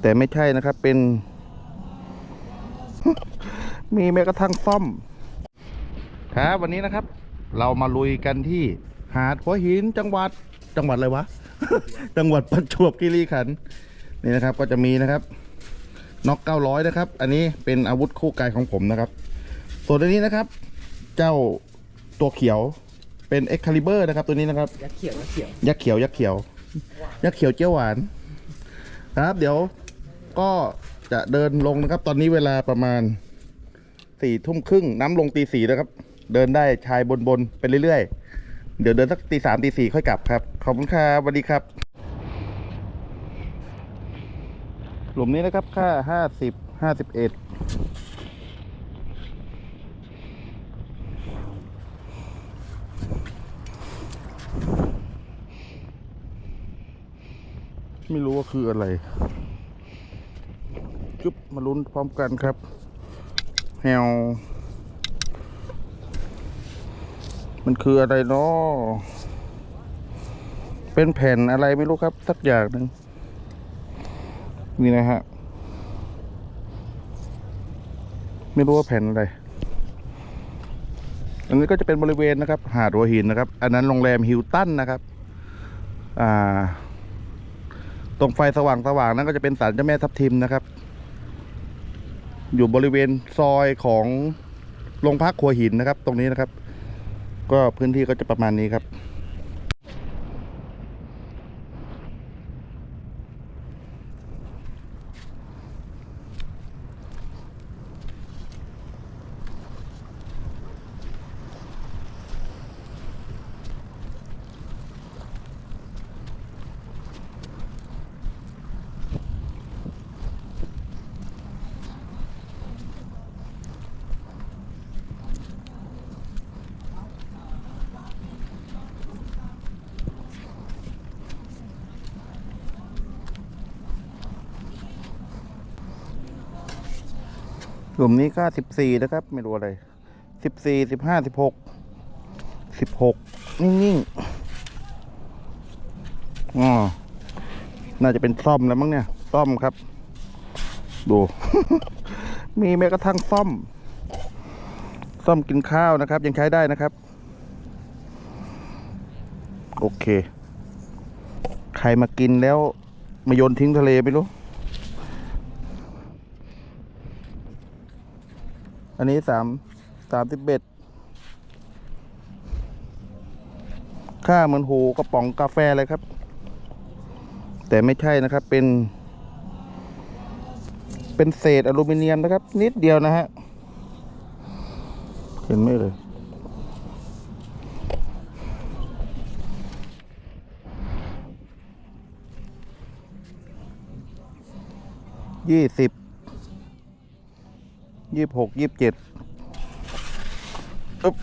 แต่ไม่ใช่นะครับเป็น มีแม้กระทั่งซ่อม ครับวันนี้นะครับ เรามาลุยกันที่หาดหัวหินจังหวัดจังหวัดอะไรวะ จังหวัดประจวบคีรีขันธ์นี่นะครับก็จะมีนะครับน็อกเก้าร้อยนะครับ อันนี้เป็นอาวุธคู่กายของผมนะครับ ส่วนตัวนี้นะครับ เจ้าตัวเขียวเป็นเอ็กคาลิเบอร์นะครับ ตัวนี้นะครับยักษ์เขียวยักษ์เขียวยักษ์เขียวยักษ์เขียวยักษ์เขียวเจียวหวาน ครับ เดี๋ยว ก็จะเดินลงนะครับ ตอนนี้เวลาประมาณสี่ทุ่มครึ่งน้ำลงตีสี่นะครับ เดินได้ชายบนบนไปเรื่อยๆ เดี๋ยวเดินสักตีสามตีสี่ค่อยกลับครับ ขอบคุณครับสวัสดีครับ หลุมนี้นะครับค่าห้าสิบห้าสิบเอ็ดไม่รู้ว่าคืออะไร จุ๊บมาลุ้นพร้อมกันครับแฮวมันคืออะไรเนาะเป็นแผ่นอะไรไม่รู้ครับ สักอย่างหนึ่งนี่นะฮะ ไม่รู้ว่าแผ่นอะไร อันนี้ก็จะเป็นบริเวณนะครับ หาดหัวหินนะครับ อันนั้นโรงแรมฮิลตันนะครับอ่าตรงไฟสว่างสว่างๆนั้นก็จะเป็นศาลเจ้าแม่ทับทิมนะครับ อยู่บริเวณซอยของโรงพักขัวหินนะครับ ตรงนี้นะครับ ก็พื้นที่ก็จะประมาณนี้ครับ ลุ่มนี้ก็สิบสี่นะครับ ไม่รู้อะไรสิบสี่สิบห้าสิบหกสิบหกนิ่งๆอ๋อน่าจะเป็นซ่อมแล้วมั้งเนี่ย ซ่อมครับ ดู มีแม้กระทั่งซ่อม ซ่อมกินข้าวนะครับ ยังใช้ได้นะครับ โอเค ใครมากินแล้ว มาโยนทิ้งทะเลไม่รู้ อันนี้สามสามสิบเบ็ดค่าเหมือนหูกระป๋องกาแฟเลยครับ แต่ไม่ใช่นะครับเป็น เป็นเศษอลูมิเนียมนะครับ นิดเดียวนะฮะเห็นไหมเลยยี่สิบ ยี่สิบหกยี่สิบเจ็ดอึ๊บ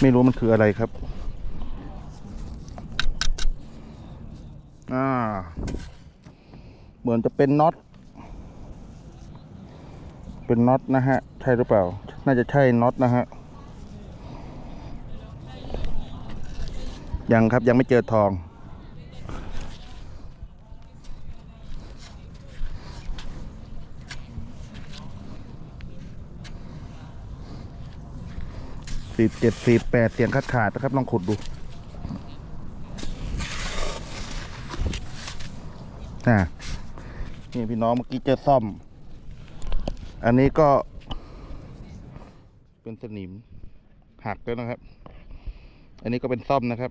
ไม่รู้มันคืออะไรครับ อ่า เหมือนจะเป็นน็อต เป็นน็อตนะฮะ ใช่หรือเปล่า น่าจะใช่น็อตนะฮะ ยังครับยังไม่เจอทอง สิบเจ็ดสิบแปดเสียงขาดขาดนะครับ ลองขุดดูน่ะนี่พี่น้องเมื่อกี้เจอซ่อม อันนี้ก็ เป็นสนิมหักแล้วนะครับ อันนี้ก็เป็นซ่อมนะครับ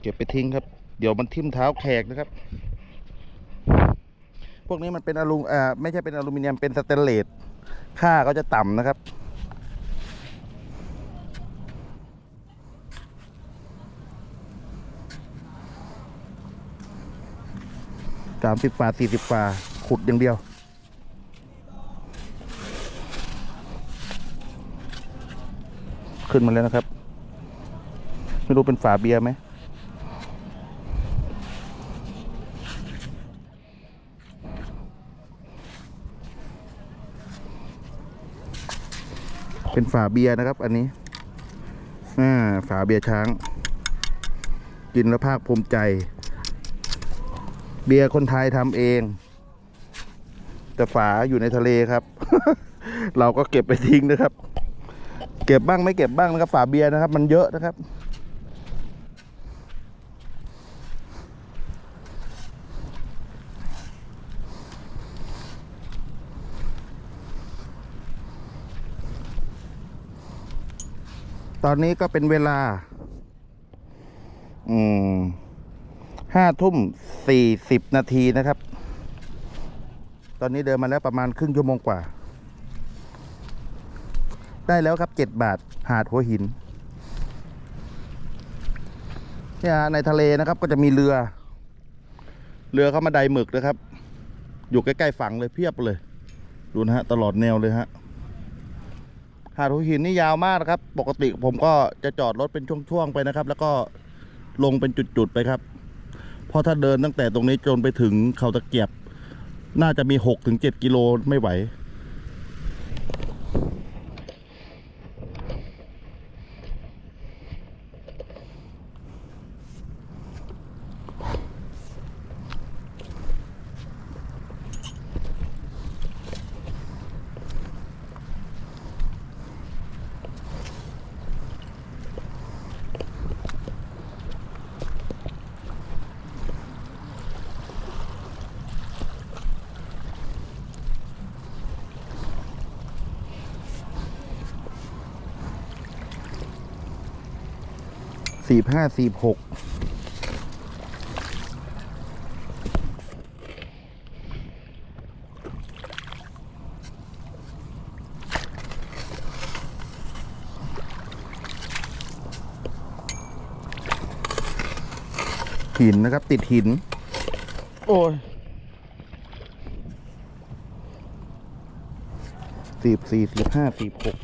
เก็บไปทิ้งครับ เดี๋ยวมันทิ่มเท้าแขกนะครับ พวกนี้มันเป็นอลูอ่าไม่ใช่เป็นอลูมิเนียมเป็นสเตนเลส ค่าก็จะต่ำนะครับ สามสิบฝาสี่สิบฝาขุดอย่างเดียวขึ้นมาแล้วนะครับ ไม่รู้เป็นฝาเบียร์ไหม เป็นฝาเบียร์นะครับ อันนี้อ่าฝาเบียร์ช้าง กินแล้วภาคภูมิใจ เบียร์คนไทยทำเอง แต่ฝาอยู่ในทะเลครับ เราก็เก็บไปทิ้งนะครับ เก็บบ้างไม่เก็บบ้างนะครับ ฝาเบียร์นะครับ มันเยอะนะครับ อนนี้ก็เป็นเวลา อืมห้าทุ่มสี่สิบนาทีนะครับ ตอนนี้เดินมาแล้วประมาณครึ่งชั่วโมงกว่า ได้แล้วครับเจ็ดบาท หาดหัวหินเนี่ยในทะเลนะครับ ก็จะมีเรือ เรือเข้ามาไดหมึกนะครับ อยู่ใกล้ ๆ ฝั่งเลยเพียบเลย ดูนะฮะ ตลอดแนวเลยฮะ หาดหัวหินนี่ยาวมากนะครับ ปกติผมก็จะจอดรถเป็นช่วงๆไปนะครับ แล้วก็ลงเป็นจุดๆไปครับ เพราะถ้าเดินตั้งแต่ตรงนี้จนไปถึงเขาตะเกียบ น่าจะมีหกถึงเจ็ดกิโลไม่ไหว สี่ห้าสี่หกหินนะครับ ติดหิน โอ้ยสี่สี่สี่ห้าสี่หก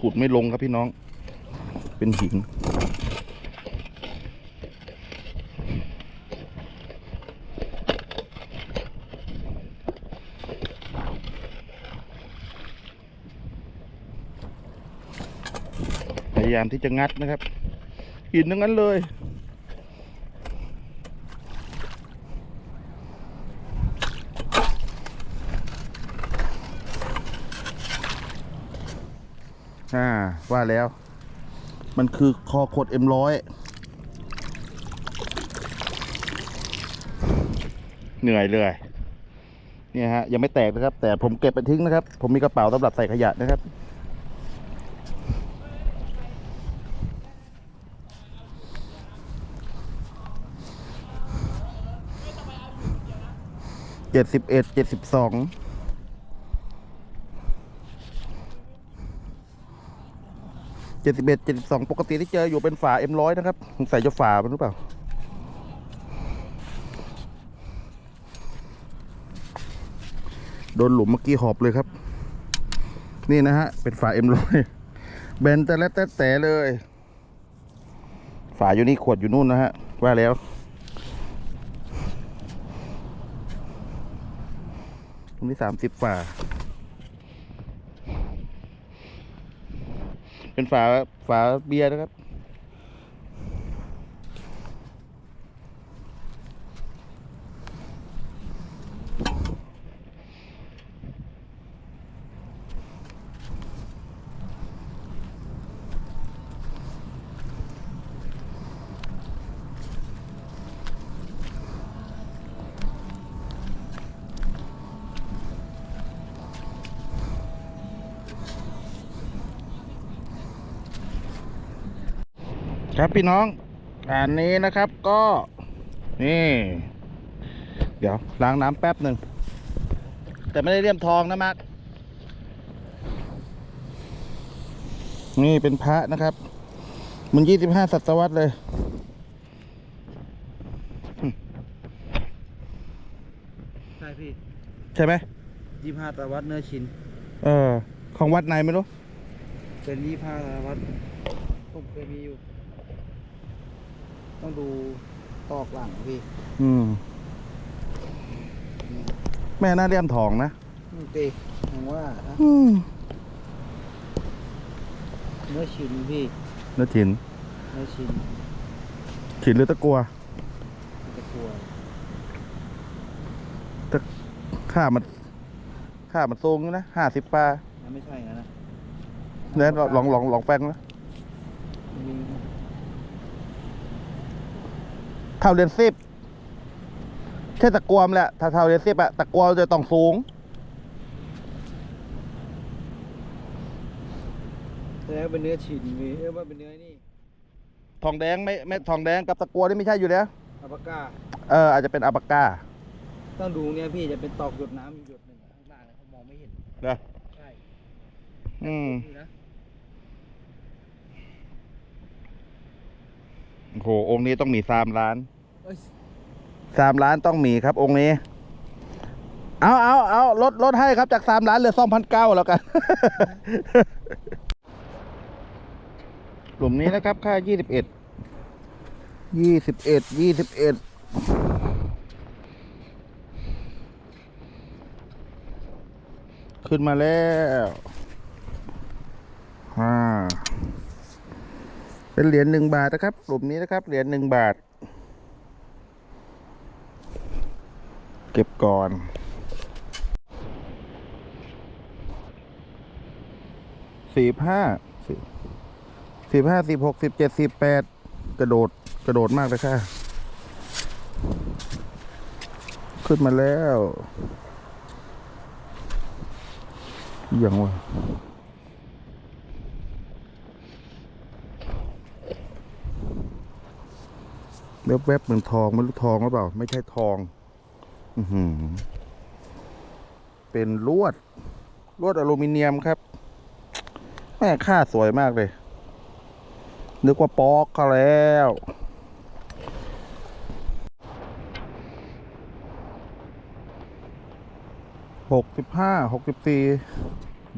ขุดไม่ลงครับพี่น้อง เป็นหิน พยายามที่จะงัดนะครับ หินทั้งนั้นเลย อ่าว่าแล้ว มันคือคอขดเอ็มร้อยเหนื่อยเลยเนี่ยฮะยังไม่แตกนะครับ แต่ผมเก็บไปทิ้งนะครับ ผมมีกระเป๋าสำหรับใส่ขยะนะครับ เจ็ดสิบเอ็ดเจ็ดสิบสอง จ็ดสิบเอ็ดเจ็ดสิบสองปกติที่เจออยู่เป็นฝาเอ็มร้อยนะครับสงสัยจะฝามันหรือเปล่าโดนหลุมเมื่อกี้หอบเลยครับ นี่นะฮะ เป็นฝาเอ็มร้อยแบนแต่และแต่แต่เลย ฝาอยู่นี่ขวดอยู่นู่นนะฮะ ว่าแล้ว ตรงนี้สามสิบฝา เป็นฝาฝาเบียร์นะครับ ครับพี่น้อง อันนี้นะครับก็นี่ เดี๋ยวล้างน้ำแป๊บหนึ่ง แต่ไม่ได้เลี่ยมทองนะมักนี่เป็นพระนะครับ มันยี่สิบห้าศตวรรษเลยใช่พี่ใช่ไหมยี่ห้าตะวัดเนื้อชิ้น เออ ของวัดไหนไม่รู้ เป็นยี่ห้าตะวัดผมเคยมีอยู่ ต้องดูตอกหลังพี่อืม แม่หน้าเลี่ยมทองนะนี่ตีผมว่านะอืมเนื้อชิ้นพี่เนื้อฉินเนื้อชิ้นฉินหรือตะกัวตะกัวค่ามัน ค่ามันสูงอยู่นะห้าสิบปลานั่นไม่ใช่นะนะเนี่ยลองลองลองแฟงนะ มี เท่าเรียนสิบใช่ตะกัวมนแหละถ้าเท่าเรียนสิบอะตะกัวจะต้องสูงแสดงว่าเป็นเนื้อชิ้นพี่เออว่าเป็นเนื้อนี่ทองแดงไม่ไม่ทองแดงกับตะกัวนี่ไม่ใช่อยู่แล้วอัลปาก้า เอออาจจะเป็นอัลปาก้าต้องดูเนี่ยพี่จะเป็นตอกหยดน้ำอยู่หยดหนึ่งอะข้างล่างเนี่ยเขามองไม่เห็นเหรอใช่อืม ดูนะ โอ้โหองค์นี้ต้องมีสามล้านเอ้ยสามล้านต้องมีครับ องค์นี้ เอาเอาเอาลดลดให้ครับจากสามล้านเหลือสองพันเก้าแล้วกัน หลุมนี้นะครับ ค่ายี่สิบเอ็ดยี่สิบเอ็ดยี่สิบเอ็ดขึ้นมาแล้วอ่า เป็นเหรียญหนึ่งบาทนะครับหลุมนี้นะครับเหรียญหนึ่งบาท เก็บก่อนสี่ห้าสิบห้าสิบหกสิบเจ็ดสิบแปดกระโดดกระโดดมากเลยค่ะ ขึ้นมาแล้วหย่างวะ แวบๆเหมือนทองไม่รู้ทองหรือเปล่า ไม่ใช่ทอง อือหือเป็นลวด ลวดอลูมิเนียมครับ แม่ค่าสวยมากเลย นึกว่าปอกก็แล้วหกสิบห้าหกสิบสี่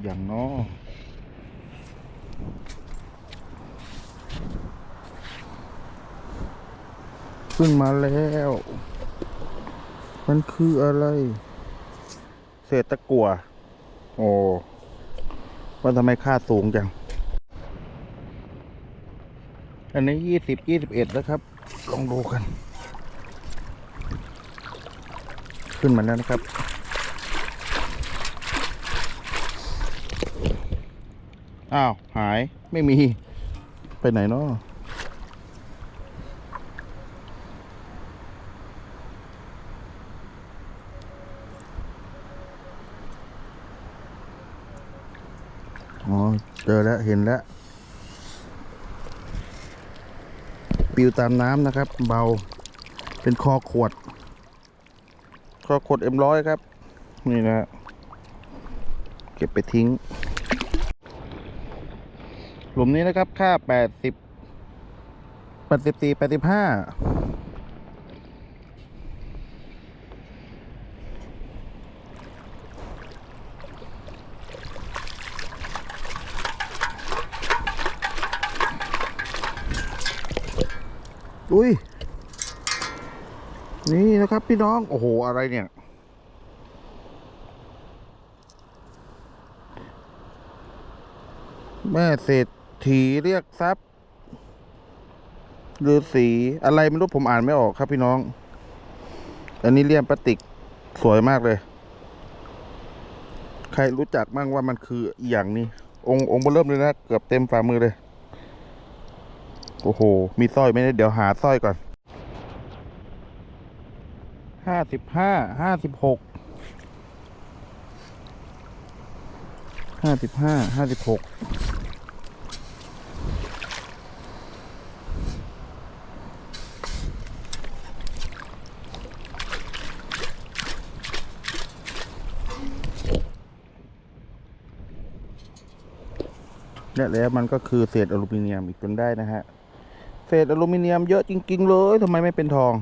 อย่างน้อ ขึ้นมาแล้ว มันคืออะไร เศษตะกั่ว โอ้ว่าทำไมค่าสูงจัง อันนี้ยี่สิบยี่สิบเอ็ดแล้วครับ ลองดูกัน ขึ้นมาแล้วนะครับ อ้าว หายไม่มี ไปไหนเนาะ อ๋อ เจอแล้ว เห็นแล้ว ปิวตามน้ำนะครับ เบา เป็นคอขวด คอขวดเอ็มร้อยครับ นี่นะ เก็บไปทิ้ง หลุมนี้นะครับ ค่า 80 84 85 ลุย นี่นะครับพี่น้อง โอ้โห อะไรเนี่ย แม่เศรษฐีเรียกทรัพย์หรือสีอะไรไม่รู้ผมอ่านไม่ออกครับพี่น้อง อันนี้เลี่ยมปติกสวยมากเลย ใครรู้จักบ้างว่ามันคืออย่างนี้ องค์องค์เริ่มเลยนะ เกือบเต็มฝ่ามือเลย โอ้โห มีสร้อยไหมเนี่ยเดี๋ยวหาสร้อยก่อน ห้าสิบห้า ห้าสิบหก ห้าสิบห้า ห้าสิบหก และแล้วมันก็คือเศษอลูมิเนียมอีกจนได้นะฮะ เศษอลูมิเนียมเยอะจริง ๆ เลยทำไมไม่เป็นทอง